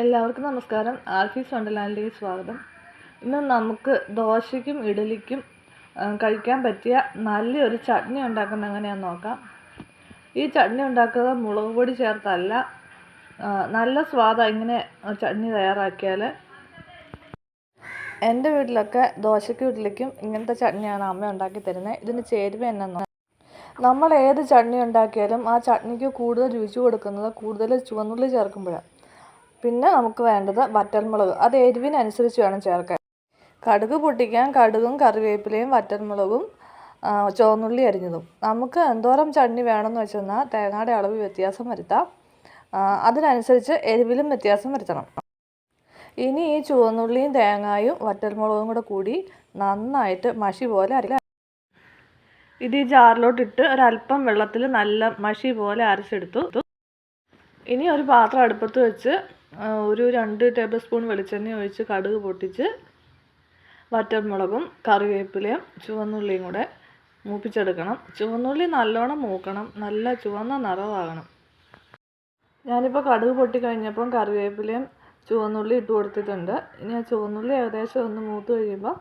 എല്ലാവർക്കും നമസ്കാരം. ആൽഫീസ് വണ്ടർലാൻഡിലേക്ക് സ്വാഗതം. ഇന്ന് നമുക്ക് ദോശയ്ക്കും ഇഡലിക്കും കഴിക്കാൻ പറ്റിയ നല്ലൊരു ചട്നി ഉണ്ടാക്കുന്ന എങ്ങനെയാണെന്ന് നോക്കാം. ഈ ചട്നി ഉണ്ടാക്കുന്നത് മുളക് പൊടി ചേർത്തല്ല. നല്ല സ്വാദ ഇങ്ങനെ ചട്നി തയ്യാറാക്കിയാൽ എന്റെ വീട്ടിലൊക്കെ ദോശയ്ക്കും ഇഡലിക്കും ഇങ്ങനത്തെ ചട്നിയാണ് അമ്മ ഉണ്ടാക്കി തരുന്നത് ഇതിന് ചേരുവ എന്നാന്ന് നമ്മൾ ഏത് ചട്നി ഉണ്ടാക്കിയാലും ആ ചട്നിക്ക് കൂടുതൽ രുചി കൊടുക്കുന്നത് കൂടുതൽ ചുവന്നുള്ളി ചേർക്കുമ്പോഴാണ് പിന്നെ നമുക്ക് വേണ്ടത് വറ്റൽമുളക്. അത് എരിവിനനുസരിച്ച് വേണം ചേർക്കാൻ. കടുക് പൊട്ടിക്കാൻ കടുകും കറിവേപ്പിലയും വറ്റൽമുളകും ചുവന്നുള്ളി അരിഞ്ഞതും. നമുക്ക് എന്തോരം ചട്നി വേണമെന്ന് വെച്ചെന്നാൽ തേങ്ങയുടെ അളവ് വ്യത്യാസം വരുത്താം. അതിനനുസരിച്ച് എരിവിലും വ്യത്യാസം വരുത്തണം. ഇനി ഈ ചുവന്നുള്ളിയും തേങ്ങായും വറ്റൽമുളകും കൂടെ കൂടി നന്നായിട്ട് മഷി പോലെ അരയ്ക്കുക ഇത് ഈ ജാറിലോട്ടിട്ട് ഒരല്പം വെള്ളത്തിൽ നല്ല മഷി പോലെ അരച്ചെടുത്തു. ഇനി ഒരു പാത്രം അടുപ്പത്ത് വെച്ച് ഒരു രണ്ട് ടേബിൾ സ്പൂൺ വെളിച്ചെണ്ണ ഒഴിച്ച് കടുക് പൊട്ടിച്ച് വറ്റൽമുളകും കറിവേപ്പിലയും ചുവന്നുള്ളിയും കൂടെ മൂപ്പിച്ചെടുക്കണം. ചുവന്നുള്ളി നല്ലോണം മൂക്കണം. നല്ല ചുവന്ന നിറവാകണം ഞാനിപ്പോൾ കടുക് പൊട്ടിക്കഴിഞ്ഞപ്പം കറിവേപ്പിലയും ചുവന്നുള്ളി ഇട്ട് കൊടുത്തിട്ടുണ്ട്. ഇനി ആ ചുവന്നുള്ളി ഏകദേശം ഒന്ന് മൂത്ത് കഴിയുമ്പോൾ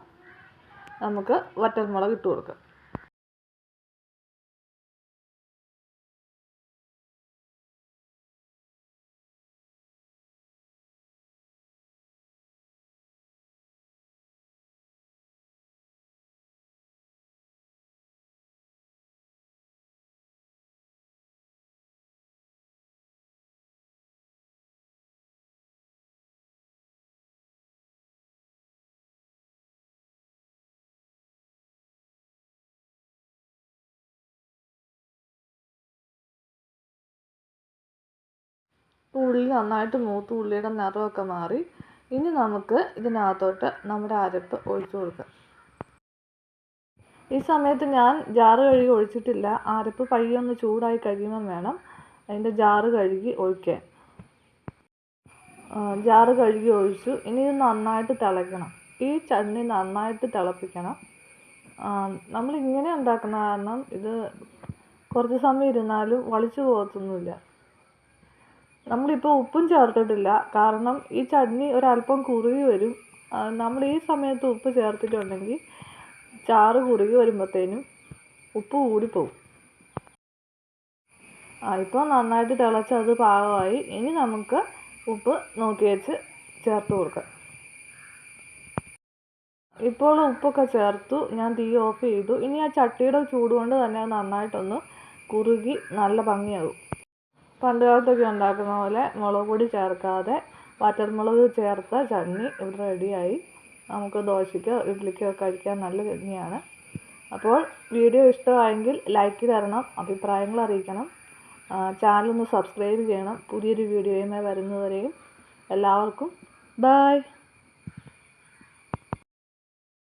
നമുക്ക് വറ്റൽമുളക് ഇട്ട് കൊടുക്കാം. ഉള്ളി നന്നായിട്ട് മൂത്ത് ഉള്ളിയുടെ നിറമൊക്കെ മാറി. ഇനി നമുക്ക് ഇതിനകത്തോട്ട് നമ്മുടെ അരപ്പ് ഒഴിച്ചു കൊടുക്കാം. ഈ സമയത്ത് ഞാൻ ജാറ് കഴുകി ഒഴിച്ചിട്ടില്ല. അരപ്പ് പയ്യെ ഒന്ന് ചൂടായി കഴിയുമ്പം വേണം അതിന്റെ ജാറ് കഴുകി ഒഴിക്കാൻ. ജാറ് കഴുകി ഒഴിച്ചു. ഇനി ഇത് നന്നായിട്ട് തിളയ്ക്കണം. ഈ ചട്നി നന്നായിട്ട് തിളപ്പിക്കണം. നമ്മൾ ഇങ്ങനെ ഉണ്ടാക്കുന്ന കാരണം ഇത് കുറച്ച് സമയം ഇരുന്നാലും വളിച്ചു പോകത്തൊന്നുമില്ല. നമ്മളിപ്പോൾ ഉപ്പും ചേർത്തിട്ടില്ല. കാരണം ഈ ചട്നി ഒരല്പം കുറുകി വരും. നമ്മൾ ഈ സമയത്ത് ഉപ്പ് ചേർത്തിട്ടുണ്ടെങ്കിൽ ചാറ് കുറുകി വരുമ്പോഴത്തേനും ഉപ്പ് കൂടിപ്പോവും ആ ഇപ്പോൾ നന്നായിട്ട് തിളച്ച് അത് പാകമായി. ഇനി നമുക്ക് ഉപ്പ് നോക്കി വെച്ച് ചേർത്ത് കൊടുക്കാം. ഇപ്പോൾ ഉപ്പൊക്കെ ചേർത്തു. ഞാൻ തീ ഓഫ് ചെയ്തു. ഇനി ആ ചട്ടിയുടെ ചൂട് കൊണ്ട് തന്നെ നന്നായിട്ടൊന്ന് കുറുകി നല്ല ഭംഗിയാകും പണ്ട് കാലത്തൊക്കെ ഉണ്ടാക്കുന്ന പോലെ മുളക് പൊടി ചേർക്കാതെ വറ്റൽമുളക് ചേർത്ത ചട്നി ഇവിടെ റെഡിയായി. നമുക്ക് ദോശയ്ക്കോ ഇഡ്ഡലിക്കോ കഴിക്കാൻ നല്ല ചട്നിയാണ്. അപ്പോൾ വീഡിയോ ഇഷ്ടമായെങ്കിൽ ലൈക്ക് തരണം അഭിപ്രായങ്ങൾ അറിയിക്കണം. ചാനൽ ഒന്ന് സബ്സ്ക്രൈബ് ചെയ്യണം. പുതിയൊരു വീഡിയോയുമായി വരുന്നവരെയും എല്ലാവർക്കും. ബായ്